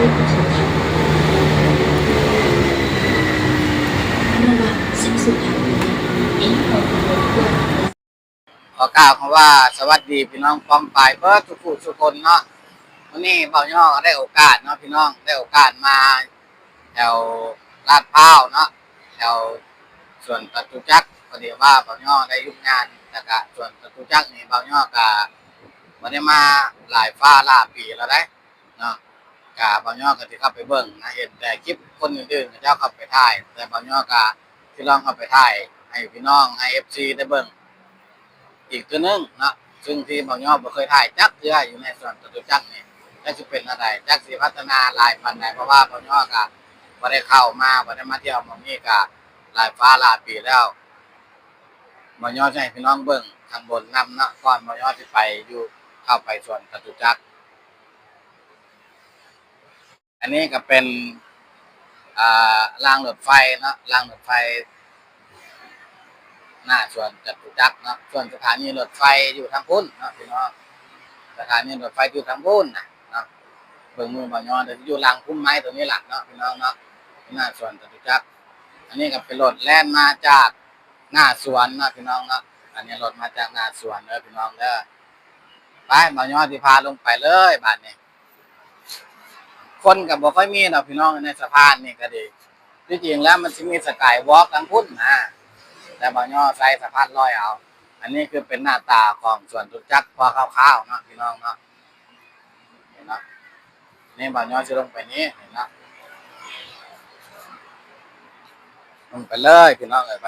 ระขอกล่าวคำว่าสวัสดีพี่น้องป้องปลายเพื่อทุกผู้ทุกคนเนาะวันนี้เบาย่อได้โอกาสเนาะพี่น้องได้โอกาสมาแถวลาดพร้าวเนาะแถวส่วนประตูจักรพอดีว่าเบาย่อได้ยุ่งงานแต่กะส่วนประตูจักนี่เบาย่อกะมันได้มาหลายฟ้าหลายปีแล้วได้เนาะ กะเบาย่อก็ที่เข้าไปเบิ่งนะเห็นแต่คลิปคนอื่นๆเจ้าเข้าไปถ่าย แต่บาย่อกะที่ลองเข้าไปถ่ายให้พี่น้องให้เอฟซีได้เบิ่งอีกตัวหนึงนะซึ่งที่บางยอบ่เคยถ่ายจักเทื่ออยู่ในส่วนจตุจักรนี่จักสิเป็นอะไรจักสิพัฒนาหลายปานใดเพราะว่าบางยอก็บ่ได้เข้ามาบ่ได้มาเที่ยวมองนี้ก็หลายฟ้าหลายปีแล้วบางยอให้พี่น้องเบิ่งข้างบนนำเนาะก่อนบางยอสิไปอยู่เข้าไปส่วนจตุจักร อันนี้ก็เป็นอ่ารางรถไฟเนาะรางรถไฟ หน้าส่วนจตุจักรเนาะส่วนสถานีรถไฟอยู่ทางพุ้นเนาะพี่น้องสถานีรถไฟอยู่ทางพุ้นนะเนาะเบิ่งมือบ่ยอนเดี๋ยวอยู่หลังพุ่มไม้ตัวนี้หลักเนาะพี่น้องเนาะหน้าส่วนจตุจักรอันนี้ก็เป็นรถแล่นมาจากหน้าสวนเนาะพี่น้องเนาะอันนี้รถมาจากหน้าสวนเด้อพี่น้องเด้อไปบ่ยอนสิพาลงไปเลยบาดนี้ คนกับบ่ค่อยมีเนาะพี่น้องในสะพานนี่ก็ดีที่จริงแล้วมันสิมีสกายวอล์กทางพุ่นนะแต่บางย่อใส่สะพานลอยเอา อันนี้คือเป็นหน้าตาของส่วนตุจักพอคร่าวๆเนาะพี่น้องเนาะเห็นเนาะนี่บางย่อจะลงไปนี้เห็นเนาะลงไปเลยพี่น้องเลยไป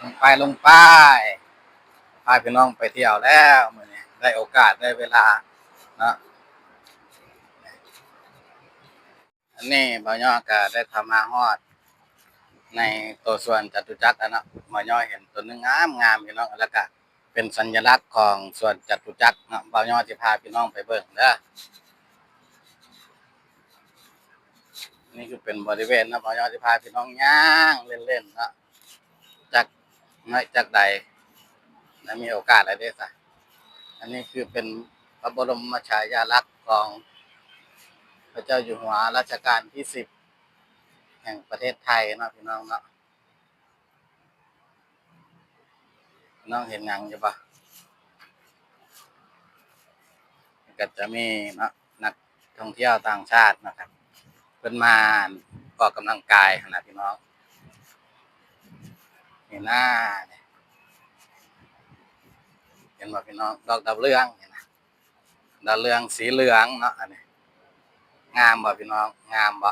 ลงไปลงไปพาพี่น้องไปเที่ยวแล้วมือนี้ได้โอกาสได้เวลาเนาะ อันนี้บาย่อก็ได้ทำมาฮอด ในตัวส่วนจตุจักรอะเนาะหมอย่อเห็นตัวหนึงงามงามพี่น้องแล้วก็เป็นสัญลักษณ์ของส่วนจตุจักรเนาะบ่าวย่อสิพาพี่น้องไปเบิ่งเด้อนี่คือเป็นบริเวณนะบ่าวย่อสิพาพี่น้องย่างเล่นๆเนาะจักไม่จักใดแล้วมีโอกาสอะไรได้ซะอันนี้คือเป็นพระบรมฉายาลักษณ์ของ พระเจ้าอยู่หัวรัชกาลที่สิบแห่งประเทศไทยเนาะพี่น้องเนาะน้องเห็นหยังอยู่ปะก็จะมีเนาะนักท่องเที่ยวต่างชาตินะครับเพิ่นมาออกกำลังกายขนาดพี่น้องนี่หน้าเนี่ยเห็นบ่พี่น้องดอกดาวเรืองเห็นนะดาวเรืองสีเหลืองเนาะอันนี้ งามบ่พี่น้องงามบ่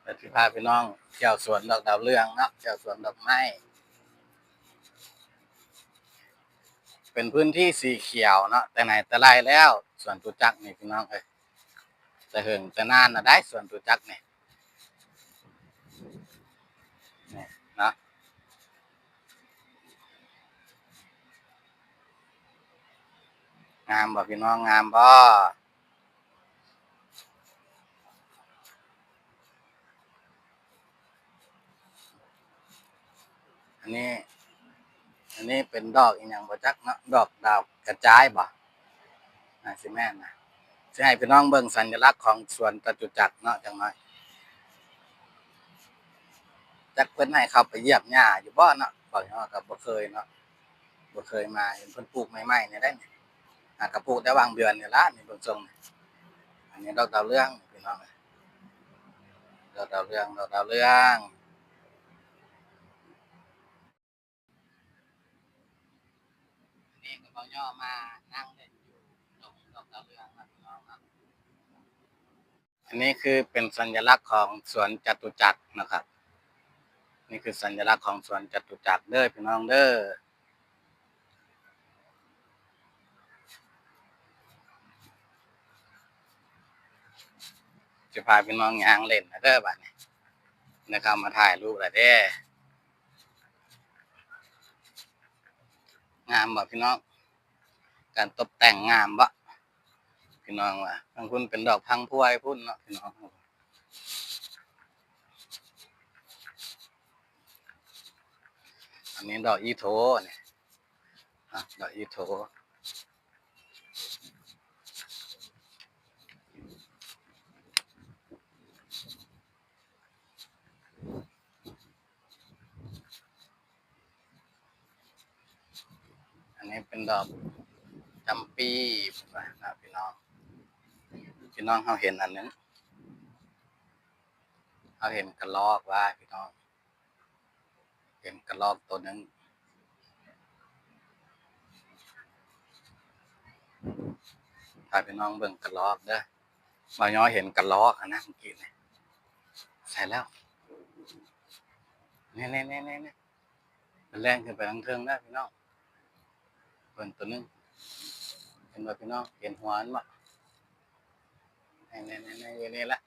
เปิดพิพาพี่น้องเที่ยวสวนดอกดาวเรืองเนาะเที่ยวสวนดอกไม้เป็นพื้นที่สีเขียวเนาะแต่ไหนแต่ไรแล้วสวนตุจักนี่พี่น้องเอ้ยแต่เหิงแต่นานนะได้สวนตุจักนี่นี่เนาะ งามบ่พี่น้องงามบ่อันนี้ อันนี้เป็นดอกอีกอย่างบ่จักเนาะดอกดาวกระจายบ่น่าสิแม่นะสิให้พี่น้องเบิ่งสัญลักษณ์ของสวนตตุจักเนาะจังน้อยจักเพิ่นให้เข้าไปเยียมหญ้าอยู่บ่เนาะบ่เนาะก็บ่เคยเนาะบ่เคยมาเห็นเพิ่นปลูกใหม่ๆเนี่ยได้นี่ อะก็ปลูกได้วางเดือนนี่ละนี่เบิ่งทรงอันนี้ดอกดาวเรื่องพี่น้องดอกดาวเรื่องดอกดาวเรื่องนี่ก็บอย่อมานั่งเล่นอยู่ตรงดอกดาวเรื่องนะพี่น้องครับอันนี้คือเป็นสัญลักษณ์ของสวนจตุจักรนะครับ นี่คือสัญลักษณ์ของสวนจตุจักรเด้อพี่น้องเด้อ จะพาพี่น้องย่างเล่นนะเด้อบัดนี้นะครับมาถ่ายรูปอะไรเด้งามบ่พี่น้อง การตกแต่งงามบ่พี่น้องว่าทางคุณเป็นดอกพังพวยพุ่นเนาะพี่น้องอันนี้ดอกอีโถเนี่ยดอกอีโถ นี้เป็นดอกจำปีนะพี่น้อง พี่น้องเขาเห็นอันนึงเขาเห็นกระลอกว่าพี่น้อง เห็นกระลอกตัวหนึงถ้าพี่น้องเบิ่งกระลอกเด้อมาย้อเห็นกระลอกอันนะเมื่อกี้เนี่ยใส่แล้วเนี่ยเนี่ยเนี่ยเนี่ยมันแรงขึ้นไปทางเทิงได้พี่น้อง เบิ่งตัวนึงเห็นบ่พี่น้องเห็นหัวมันบ่นี่นี่นี่นี่ยอยู่นี่ละ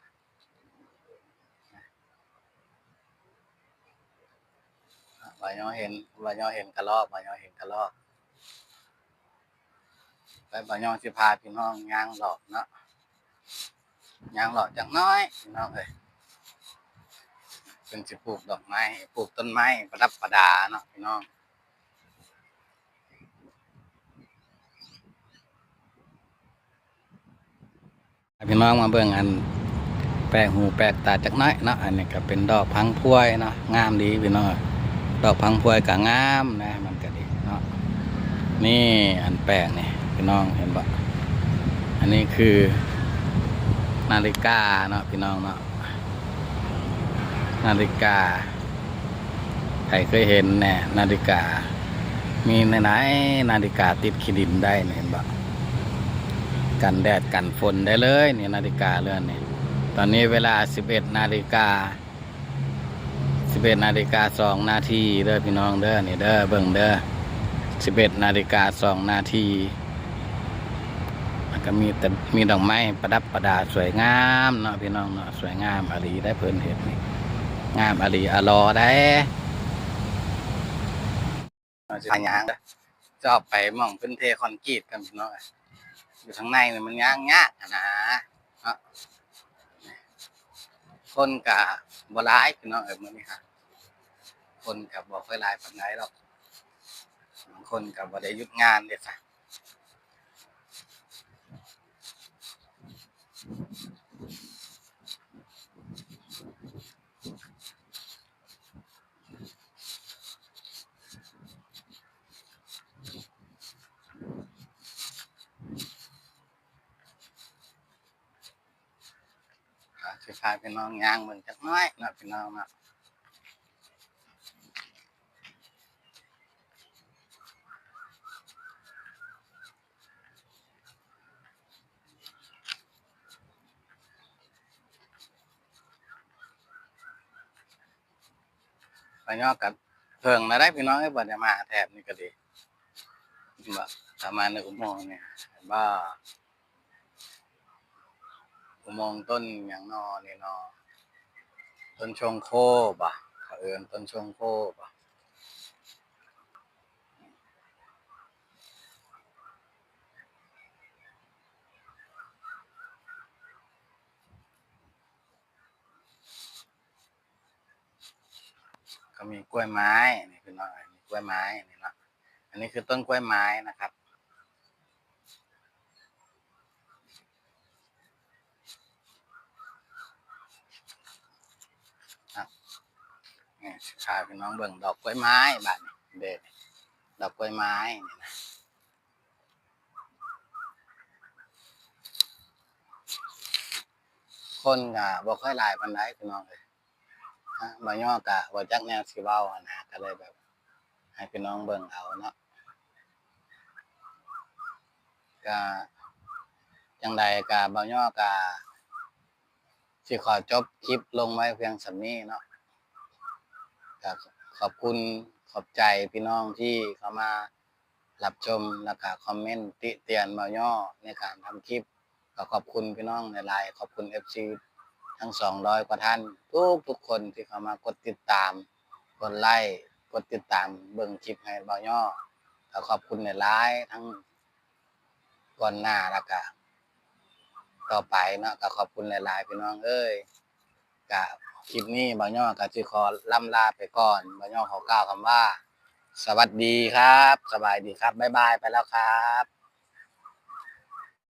บ่ยอเห็นบ่ยอเห็นกระลอกบ่ยอเห็นกระลอกไปบ่ยอสิพาพี่น้องย่างหลอกเนาะย่างหลอกจักน้อยพี่น้องเอ้ยเป็นสิปลูกดอกไม้ปลูกต้นไม้ประดับประดาเนาะพี่น้อง พี่น้องมาเบิ่งอันแปลหูแปลตาจักหน้อยเนาะอันนี้ก็เป็นดอกพังพวยเนาะงามดีพี่น้องดอกพังพวยก็งามนะมันก็ดีเนาะนี่อันแปลกนี่พี่น้องเห็นปะอันนี้คือนาฬิกาเนาะพี่น้องเนาะนาฬิกาใครเคยเห็นแน่นาฬิกา มีในไหนนาฬิกาติดขีดินได้เนี่ยเห็นปะ กันแดดกันฝนได้เลยนี่นาฬิกาเรือนนี่ตอนนี้เวลา 11นาฬิกา11นาฬิกาสองนาทีเด้อพี่น้องเด้อนี่เด้อเบิ่งเด้อสิบเอ็ดนาฬิกาสองนาทีแล้วก็มีแต่มีดอกไม้ประดับประดาสวยงามเนาะพี่น้องเนาะสวยงามอารีได้เพิ่นเห็นนี่งามอารีอรอได้พายางจะออกไปมองพื้นเทคอนกรีตกันพี่น้อง อยู่ข้างในเนี่ยมันง้ากอะนะเนาะคนกับ่ร้ายพี่น้องเอ๋ยมือนี้ค่ะ คนกับ่ค่อยหลายปานใดหรอกบางคนกับบัวได้หยุดงานเลยค่ะ สิพาพี่น้องย่างเบิ่งจักหน้อยนะพี่น้องเนาะไปยอกกับเพิ่งมาได้พี่น้องไอ้บ่ได้มาแถบนี่ก็ดีแบ่ถ้ามาในอุโมงค์เนี่ยบ่ อุโมงค์ต้นอย่างนอนี่นอต้นชงโคบะเขาเอิ้นต้นชงโคบะก็มีกล้วยไม้นี่พี่น้องมีกล้วยไม้นี่เนาะอันนี้คือต้นกล้วยไม้นะครับ นี่ ขายพี่น้องเบิ่งดอกกล้วยไม้บาดนี้เด็ดดอกกล้วยไม้นี่นะคนก็บ่ค่อยหลายปานใดพี่น้องเอ้ยบ่ย่อก็บ่จักแนวสิเว้าอะนะก็เลยแบบ ให้พี่น้องเบิ่งเอาเนาะก็จังใดก็บ่ย่อก็สิขอจบคลิปลงไว้เพียงสำนี้เนาะ ก็ขอบคุณขอบใจพี่น้องที่เข้ามารับชมแล้วก็คอมเมนต์ติเตียนมาย่อในการทำคลิป ก็ขอบคุณพี่น้องในไลน์ขอบคุณ FC ทั้ง 200 กว่าท่าน ทุกทุกคนที่เข้ามากดติดตาม กดไลค์กดติดตามเบิ่งคลิปให้บ่ย่อก็ขอบคุณในไลน์ทั้งก่อนหน้าแล้วก็ต่อไปเนาะก็ขอบคุณหลายๆพี่น้องเอ้ยก็ คลิปนี้บางย่อก็จะขอล่ำลาไปก่อนบางย่อขอกล่าวคำว่า สวัสดีครับ สบายดีครับ บ๊ายบายไปแล้วครับ